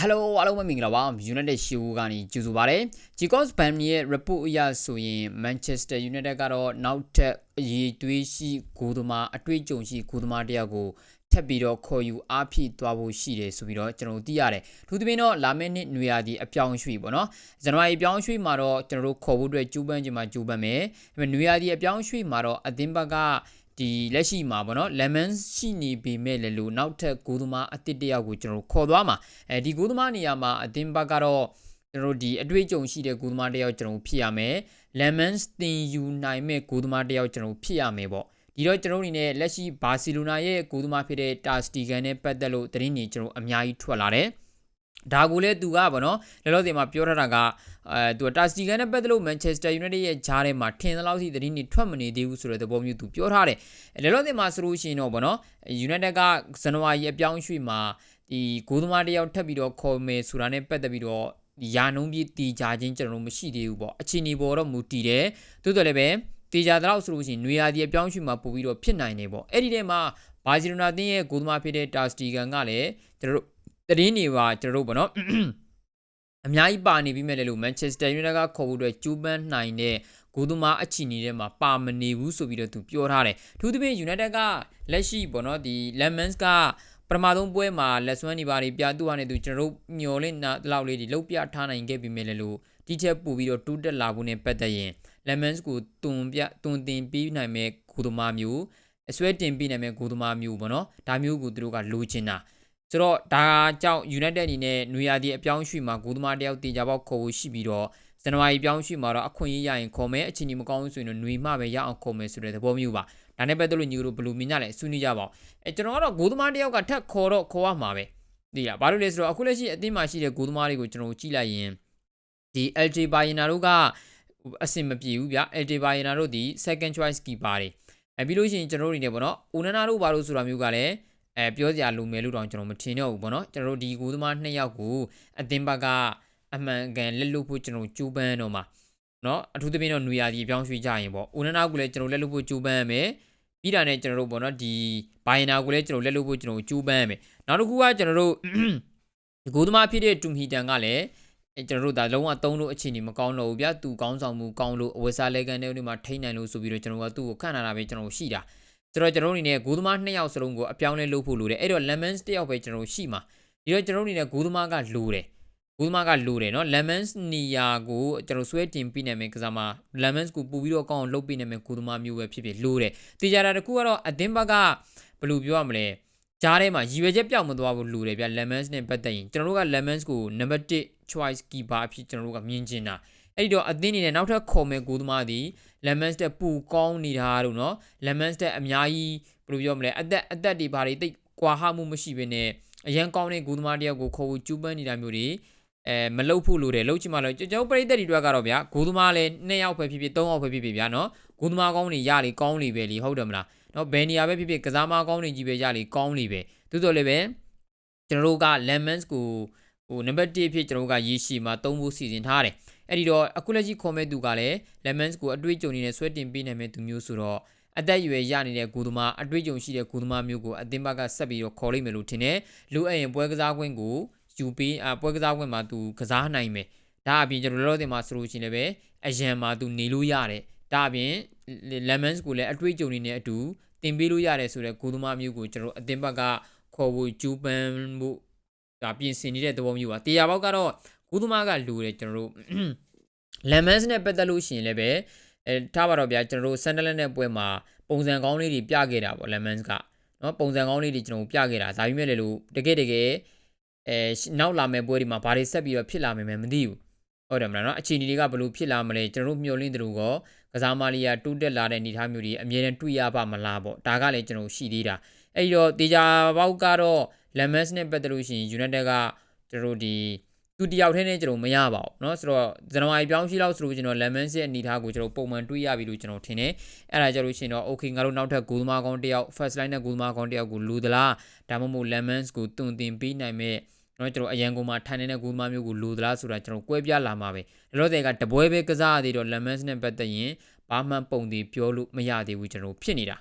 Hello အားလုံးပဲမင်္ဂလာပါ United ရှီဦးကနေကြိုဆိုပါရစေ Jacobs Bam ရဲ့ report အရဆိုရင် Manchester United ကတော့နောက်ထပ်အရေးသွေးရှိဂိုးသမားအတွေ့အကြုံရှိဂိုးသမားတယောက်ကိုထပ်ပြီးတော့ခေါ်ယူအားဖြည့်သွားဖို့ရှိတယ်ဆိုပြီးတော့ကျွန်တော်တို့သိရတယ်။သူသဖြင့်တော့လာမယ့်နှစ်နွေရာသီအပြောင်းရွှေ့ပေါ့နော်။ဇန်နဝါရီအပြောင်းရွှေ့မှာတော့ကျွန်တော်တို့ခေါ်ဖို့အတွက်ကြိုးပမ်းခြင်းမှာကြိုးပမ်းမယ်။ဒါပေမဲ့နွေရာသီအပြောင်းရွှေ့မှာတော့အသင်းဘက်က ဒီလက်ရှိမှာပေါ့နော် lemon ရှိနေပေမဲ့လည်းလို့နောက်ထပ်ဂိုးသမားအသစ်တယောက်ကိုကျွန်တော်ခေါ်သွားမှာအဲဒီဂိုးသမားနေရာမှာအသင်းဘက်ကတော့ကျွန်တော်ဒီအတွေ့အကြုံရှိတဲ့ဂိုးသမားတယောက်ကျွန်တော်ဖြစ်ရမယ် lemons တင်ယူနိုင်မဲ့ဂိုးသမားတယောက်ကျွန်တော်ဖြစ်ရမယ်ပေါ့ဒီတော့ကျွန်တော်အနေနဲ့လက်ရှိဘာစီလိုနာရဲ့ဂိုးသမားဖြစ်တဲ့တာစတီဂန်နဲ့ပတ်သက်လို့သတင်းတွေကျွန်တော်အများကြီးထွက်လာတယ် ဒါကိုလည်းသူကဗောနော်လောလောဆယ်မှာပြောထားတာကအဲသူတာစတီကန်နဲ့ပတ်သက်လို့မန်ချက်စတာယူနိုက်တက်ရဲ့ဂျားထဲမှာထင်သလောက်စီသတင်းတွေထွက်မနေသေးဘူးဆိုတဲ့သဘောမျိုးသူပြောထားတယ်လောလောဆယ်မှာဆိုလို့ရှိရင်တော့ဗောနော်ယူနိုက်တက်ကဇန်နဝါရီအပြောင်းရွှေ့မှာဒီဂိုးသမားတယောက်ထပ်ပြီးတော့ခေါ်မယ်ဆိုတာနဲ့ပတ်သက်ပြီးတော့ရာနှုံးပြတီကြခြင်းကျွန်တော်တို့မရှိသေးဘူးပေါ့အချင်းဒီပေါ်တော့မူတည်တယ်တိုးတော်လည်းပဲတေချာတော့ဆိုလို့ရှိရင်နွေရာသီအပြောင်းရွှေ့မှာပို့ပြီးတော့ဖြစ်နိုင်တယ်ပေါ့အဲ့ဒီထဲမှာဘာစီလိုနာတင်းရဲ့ဂိုးသမားဖြစ်တဲ့တာစတီဂန်ကလည်းကျွန်တော်တို့ တည်င်းနေပါကျွန်တော်တို့ဗောနော်အများကြီးပါနေပြီးမဲ့လေလို့ Manchester United ကခေါ်ဖို့အတွက်ကျူးပန်းနိုင်တဲ့ဂိုးသမားအချီနေတဲ့မှာပါမနေဘူးဆိုပြီးတော့သူပြောထားတယ်။ထို့သဖြင့် United ကလက်ရှိပေါ့နော်ဒီ Lemons ကပထမဆုံးပွဲမှာလက်စွမ်းနေပါတွေပြသူ့ဟာနဲ့သူကျွန်တော်တို့မျော်လင့်တဲ့လောက်လေးဒီလုတ်ပြထားနိုင်ခဲ့ပြီးမဲ့လေလို့ဒီချက်ပို့ပြီးတော့တူးတက်လာဖို့နဲ့ပတ်သက်ရင် Lemons ကိုတွန်ပြတွန်တင်ပြီးနိုင်မဲ့ဂိုးသမားမျိုးအစွဲတင်ပြီးနိုင်မဲ့ဂိုးသမားမျိုးပေါ့နော်ဒါမျိုးကိုသူတို့ကလိုချင်တာ။ ဆိုတော့ဒါကြောင့် United အနေနဲ့နွေရာသီအပြောင်းရွှေ့မှာဂိုးသမားတယောက်တင်ကြပေါက်ခေါ်ဖို့ရှိပြီးတော့ဇန်နဝါရီပြောင်းရွှေ့မှာတော့အခွင့်အရေးရရင်ခေါ်မယ်အချိန်ကြီးမကောင်းဘူးဆိုရင်တော့နွေမှပဲရအောင်ခေါ်မယ်ဆိုတဲ့သဘောမျိုးပါဒါနဲ့ပတ်သက်လို့ညီတို့ဘယ်လိုမြင်ကြလဲဆွေးနွေးကြပါဦးအဲကျွန်တော်ကတော့ဂိုးသမားတယောက်ကထပ်ခေါ်တော့ခေါ်ရမှာပဲသိလားဘာလို့လဲဆိုတော့အခုလက်ရှိအသင်းမှာရှိတဲ့ဂိုးသမားတွေကိုကျွန်တော်ကြည့်လိုက်ရင်ဒီ LJ Bayena တို့ကအဆင်မပြေဘူးဗျ LJ Bayena တို့ဒီ second choice keeper တွေအဲပြီးလို့ရှိရင်ကျွန်တော်တို့နေတယ်ပေါ့နော်။ Onana တို့ဘာလို့ဆိုတာမျိုးကလည်း အဲပြောစရာလိုမယ်လို့တော့ကျွန်တော်မထင်တော့ဘူးပေါ့နော်ကျွန်တော်တို့ဒီကိုသမားနှစ်ယောက်ကိုအသင်းဘက်ကအမှန်ကန်လက်လွတ်ဖို့ကျွန်တော်ကြိုးပမ်းတော့မှာနော်အထူးသဖြင့်တော့နွေရာသီပြောင်းရွှေ့ကြရင်ပေါ့ဦးနနာကလည်းကျွန်တော်လက်လွတ်ဖို့ကြိုးပမ်းရမယ်ပြီးတာနဲ့ကျွန်တော်တို့ပေါ့နော်ဒီဘိုင်နာကိုလည်းကျွန်တော်လက်လွတ်ဖို့ကျွန်တော်ကြိုးပမ်းရမယ်နောက်တစ်ခုကကျွန်တော်တို့ဒီကိုသမားဖြစ်တဲ့တူမီတန်ကလည်းကျွန်တော်တို့ဒါလုံးဝသုံးလို့အခြေအနေမကောင်းတော့ဘူးဗျာသူကောင်းဆောင်မှုကောင်းလို့အဝယ်စားလဲကန်တဲ့ဥတွေမှာထိနိုင်လို့ဆိုပြီးတော့ကျွန်တော်ကသူ့ကိုခန့်လာတာပဲကျွန်တော်ရှိတာ ဆိုတော့ကျွန်တော်အနေနဲ့ဂိုးသမား2ယောက်စလုံးကိုအပြောင်းလဲလုပ်ဖို့လိုတယ်အဲ့တော့ Lemons တယောက်ပဲကျွန်တော်ရှိမှာဒီတော့ကျွန်တော်အနေနဲ့ဂိုးသမားကလိုတယ်ဂိုးသမားကလိုတယ်နော် Lemons နီယာကိုကျွန်တော်ဆွဲတင်ပြနေမယ်ကစားမှာ Lemons ကိုပူပြီးတော့ကောင်းအောင်လုပ်ပြနေမယ်ဂိုးသမားမျိုးပဲဖြစ်ဖြစ်လိုတယ်တေချာတာတကူကတော့အသင်းဘက်ကဘယ်လိုပြောရမလဲကြားထဲမှာရည်ရွယ်ချက်ပြောင်းမသွားဘူးလူတွေဗျ lemons နဲ့ပတ်သက်ရင်ကျွန်တော်တို့က lemons ကို number 1 choice keeper အဖြစ်ကျွန်တော်တို့ကမြင်ချင်တာ အဲ့ဒီတော့အသင်းအနေနဲ့နောက်ထပ်ခေါ်မဲ့ကိုသမားသည် lemon step ပူကောင်းနေတာတို့နော် lemon step အများကြီးဘယ်လိုပြောမလဲအသက်အသက်တွေဘာတွေတိတ်ကွာဟမှုမရှိဘဲနဲ့အရန်ကောင်းတဲ့ကိုသမားတယောက်ကိုခေါ်ဖို့ကျူးပန်းနေတာမျိုးတွေအဲမလုတ်ဖို့လိုတယ်လုတ်ချင်မှလို့ကျွန်တော်ပရိသတ်တွေတွေ့ကတော့ဗျာဂိုးသမားလည်း2ယောက်ပဲဖြစ်ဖြစ်3ယောက်ပဲဖြစ်ဖြစ်ဗျာနော်ဂိုးသမားကောင်းတွေရလေကောင်းလေပဲလीဟုတ်တယ်မလားနော်ဘယ်နေရာပဲဖြစ်ဖြစ်ကစားမကောင်းတွေကြီးပဲရလေကောင်းလေပဲသို့တော်လည်းပဲကျွန်တော်တို့က lemons ကို ဟိုနံပါတ်1ဖြစ်ကျွန်တော်တို့ကရေရှည်မှာသုံးဖို့စီစဉ်ထားတယ်အဲ့ဒီတော့အခုလက်ရှိခေါ်မဲ့သူကလည်း lemons ကိုအတွေ့အကြုံနေနဲ့ဆွဲတင်ပေးနိုင်မဲ့သူမျိုးဆိုတော့အသက်အရွယ်ရနေတဲ့ဂူသမားအတွေ့အကြုံရှိတဲ့ဂူသမားမျိုးကိုအသင်းဘက်ကဆက်ပြီးတော့ခေါ်လိုက်မယ်လို့ထင်တယ်လူအရင်ပွဲကစားခွင့်ကိုယူပေးအပွဲကစားခွင့်မှာသူကစားနိုင်မယ်ဒါအပြင်ကျွန်တော်လောလောဆယ်မှာဆိုလို့ရှိရင်လည်းအရန်မှာသူနေလို့ရတယ်ဒါအပြင် lemons ကိုလည်းအတွေ့အကြုံနေနဲ့အတူတင်ပေးလို့ရတယ်ဆိုတော့ဂူသမားမျိုးကိုကျွန်တော်အသင်းဘက်ကခေါ်ဖို့ကျူးပန်းဖို့ ဒါပြင်ဆင်နေတဲ့သဘောမျိုးပါတရားပေါက်ကတော့ဂူသမားကလူတယ်ကျွန်တော်တို့ lemons နဲ့ပတ်သက်လို့ရှိရင်လည်းပဲအဲထားပါတော့ဗျာကျွန်တော်တို့ Sunderland နဲ့ပွဲမှာပုံစံကောင်းလေးတွေပြခဲ့တာပေါ့ lemons ကနော်ပုံစံကောင်းလေးတွေကျွန်တော်ပြခဲ့တာဒါပေမဲ့လည်းလို့တကယ်တကယ်အဲနောက်လာမယ့်ပွဲတွေမှာဘာတွေဆက်ပြီးတော့ဖြစ်လာမယ်မသိဘူးဟုတ်တယ်မလားနော်အခြေအနေတွေကဘလို့ဖြစ်လာမလဲကျွန်တော်တို့မျှော်လင့်တဲ့လူကကစားမလီယာတိုးတက်လာတဲ့အနေအထားမျိုးတွေအမြဲတမ်းတွေ့ရပါမလားပေါ့ဒါကလည်းကျွန်တော်ရှိသေးတာအဲ့ဒီတော့တေချာပေါက်ကတော့ lemons နဲ့ပတ်သက်လို့ရှိရင် united ကကျွန်တော်တို့ဒီသူတယောက်တည်းနဲ့ကျွန်တော်မရပါဘူးเนาะဆိုတော့ဇန်နဝါရီပြောင်းရှိလောက်ဆိုလို့ကျွန်တော် lemon ရဲ့အနေထားကိုကျွန်တော်ပုံမှန်တွေးရပြီလို့ကျွန်တော်ထင်တယ်အဲ့ဒါကြလို့ရှိရင်တော့ okay ငါတို့နောက်ထပ်ဂိုးသမားကောင်းတယောက် first line နဲ့ဂိုးသမားကောင်းတယောက်ကိုလူသလားဒါမှမဟုတ် lemons ကိုတုံတင်ပေးနိုင်မဲ့เนาะကျွန်တော်အရန်ကုန်မှာထိုင်နေတဲ့ဂိုးသမားမျိုးကိုလူသလားဆိုတာကျွန်တော်ကွဲပြားလာမှာပဲဒါတော့တဲ့ကတပွဲပဲကစားရသေးတော့ lemons နဲ့ပတ်သက်ရင်ဘာမှပုံသေးပြောလို့မရသေးဘူးကျွန်တော်ဖြစ်နေတာ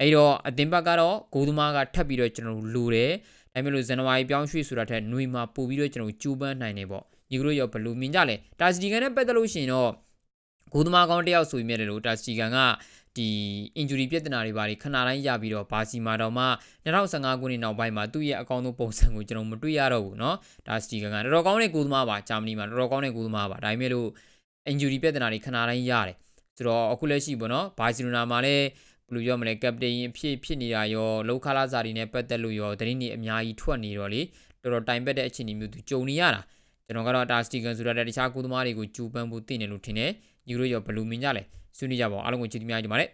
အဲ့တော့အသင်းဘက်ကတော့ဂိုးသမားကထပ်ပြီးတော့ကျွန်တော်လူတယ် ဒါ ဒါပေမဲ့လို့ဇန်နဝါရီပြောင်းရွှေ့ဆိုတာထက်ຫນွေမှာပို့ပြီးတော့ကျွန်တော်ကြိုးပမ်းနိုင်တယ်ပေါ့ညီကတို့ရောဘယ်လိုမြင်ကြလဲတာစတီကန်နဲ့ပတ်သက်လို့ရှိရင်တော့ဂိုးသမားကောင်းတစ်ယောက်ဆိုပေမဲ့လို့တာစတီကန်ကဒီ injury ပြဿနာတွေပါတွေခဏတိုင်းရပြီးတော့ဘာစီမာတော့မှ2015ခုနှစ်နောက်ပိုင်းမှာသူ့ရဲ့အကောင့်တို့ပုံစံကိုကျွန်တော်မတွေ့ရတော့ဘူးเนาะဒါစတီကန်ကတော်တော်ကောင်းတဲ့ဂိုးသမားပါဂျာမနီမှာတော်တော်ကောင်းတဲ့ဂိုးသမားပါဒါပေမဲ့လို့ injury ပြဿနာတွေခဏတိုင်းရတယ်ဆိုတော့အခုလက်ရှိပေါ့နော်ဘာစီလိုနာမှာလည်း ဘယ်လိုပြောမလဲကပတိန်အဖြစ်ဖြစ်နေတာရောလောက်ခလာစာတွေနဲ့ပတ်သက်လို့ရောသတင်းတွေအများကြီးထွက်နေတော့လေတော်တော်တိုင်ပတ်တဲ့အခြေအနေမျိုးသူကြုံနေရတာကျွန်တော်ကတော့ဒါစတီကန်ဆိုတာတခြားကိုသမားတွေကိုကြိုးပမ်းဖို့တင့်တယ်လို့ထင်တယ်ညီတို့ရောဘယ်လိုမြင်ကြလဲဆွေးနွေးကြပါဦးအားလုံးကိုချစ်သမျှကြပါလေ